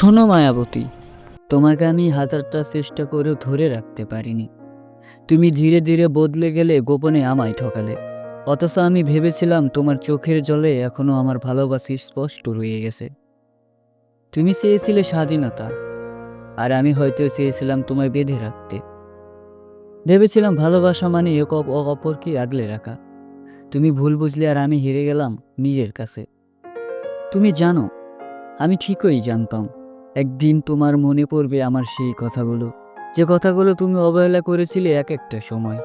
শোনো মায়াবতী, তোমাকে আমি হাজারটা চেষ্টা করেও ধরে রাখতে পারিনি। তুমি ধীরে ধীরে বদলে গেলে গোপনে আমায় ঠকালে। অথচ আমি ভেবেছিলাম তোমার চোখের জলে এখনও আমার ভালোবাসি স্পষ্ট রয়ে গেছে। তুমি চেয়েছিলে স্বাধীনতা, আর আমি হয়তো চেয়েছিলাম তোমায় বেঁধে রাখতে। ভেবেছিলাম ভালোবাসা মানে এক অপ- অপরকে আগলে রাখা। তুমি ভুল বুঝলে আর আমি হেরে গেলাম নিজের কাছে। তুমি জানো, আমি ঠিকই জানতাম। একদিন তোমার মনে পড়বে আমার সেই কথাগুলো। যে কথাগুলো তুমি অবহেলা করেছিলে এক একটা সময়।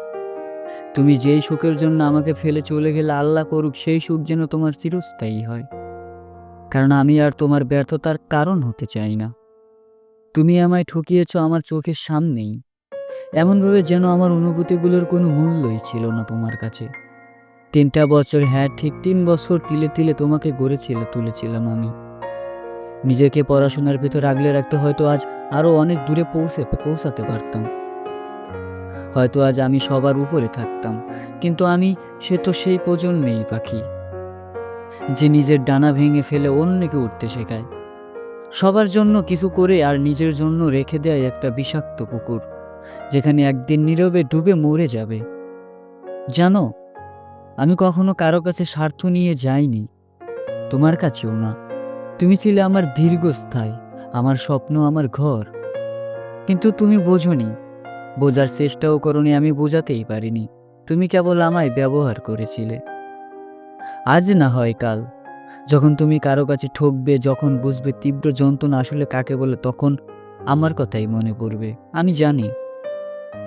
তুমি যেই সুখের জন্য আমাকে ফেলে চলে গেলে আল্লাহ করুক, সেই সুখ যেন তোমার চিরস্থায়ী হয়। কারণ আমি আর তোমার ব্যর্থতার কারণ হতে চাই না। তুমি আমায় ঠকিয়েছ আমার চোখের সামনেই। এমনভাবে যেন আমার অনুভূতিগুলোর কোনো মূল্যই ছিল না তোমার কাছে। তিনটা বছর হ্যাঁ ঠিক তিন বছর তিলে তিলে তোমাকে গড়েছিল, তুলেছিলাম আমি। নিজেকে পড়াশোনার ভিতর আগলে রাখতে হয়তো আজ আরও অনেক দূরে পৌঁছে, পৌঁছাতে পারতাম। হয়তো আজ আমি সবার উপরে থাকতাম, কিন্তু আমি সে তো সেই প্রজন্মেই পাখি, যে নিজের ডানা ভেঙে ফেলে অন্যকে উঠতে শেখায়। সবার জন্য কিছু করে আর নিজের জন্য রেখে দেয় একটা বিষাক্ত পুকুর, যেখানে একদিন নীরবে ডুবে মরে যাবে। জানো, আমি কখনো কারও কাছে স্বার্থ নিয়ে যাইনি, তোমার কাছেও না। তুমি ছিলে আমার দীর্ঘস্থায়ী, আমার স্বপ্ন আমার ঘর। কিন্তু তুমি বোঝনি, বোঝার চেষ্টাও করনি, আমি বোঝাতেই পারিনি, তুমি কেবল আমায় ব্যবহার করেছিলে। আজ না হয় কাল, যখন তুমি কারও কাছে ঠকবে, যখন বুঝবে তীব্র যন্ত্রণা আসলে কাকে বলে, তখন আমার কথাই মনে পড়বে, আমি জানি।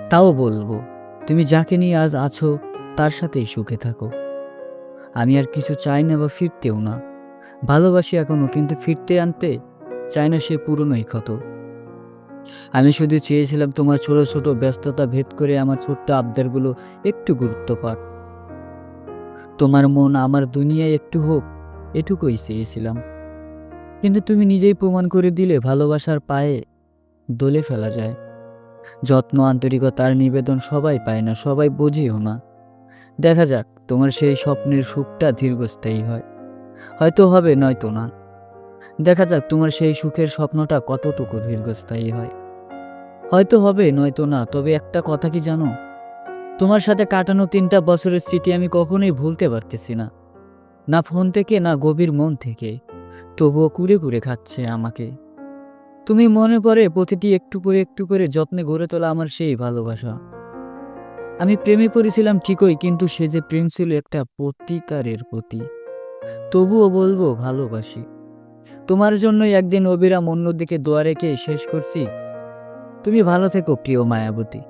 তাও বলব, তুমি যাকে নিয়ে আজ আছো, তার সাথেই সুখে থাকো। আমি আর কিছু চাই না বা ফিরতেও না। ভালোবাসি এখনও, কিন্তু ফিরতে আনতে চাই না সে পুরনোই ক্ষত। আমি শুধু চেয়েছিলাম তোমার ছোট ছোট ব্যস্ততা ভেদ করে আমার ছোট্ট আবদারগুলো একটু গুরুত্ব পাক। তোমার মন আমার দুনিয়ায় একটু হোক, এটুকুই চেয়েছিলাম। কিন্তু তুমি নিজেই প্রমাণ করে দিলে ভালোবাসার পায়ে দোলে ফেলা যায়। যত্ন আন্তরিকতার নিবেদন সবাই পায় না, সবাই বোঝেও না। দেখা যাক, তোমার সেই স্বপ্নের সুখটা দীর্ঘস্থায়ী হয়। হয়তো হবে, নয়তো না। দেখা যাক তোমার সেই সুখের স্বপ্নটা কতটুকু দীর্ঘস্থায়ী হয়। হয়তো হবে, নয়তো না, তবে একটা কথা কি জানো? তোমার সাথে কাটানো তিনটা বছরের স্মৃতি আমি কখনোই ভুলতে পারতেছি না। না ফোন থেকে, না গভীর মন থেকে। তবুও কুড়ে কুড়ে খাচ্ছে আমাকে। তুমি মনে পড়ে প্রতিটি একটু করে একটু করে যত্নে গড়ে তোলা আমার সেই ভালোবাসা। আমি প্রেমে পড়েছিলাম ঠিকই, কিন্তু সে যে প্রেম ছিল একটা প্রতিকারের প্রতি। তবুও বলব, ভালোবাসি। তোমার জন্যই একদিন অবিরাম অন্যদিকে দোয়া রেখে শেষ করছি। তুমি ভালো থেকো, প্রিয় মায়াবতী।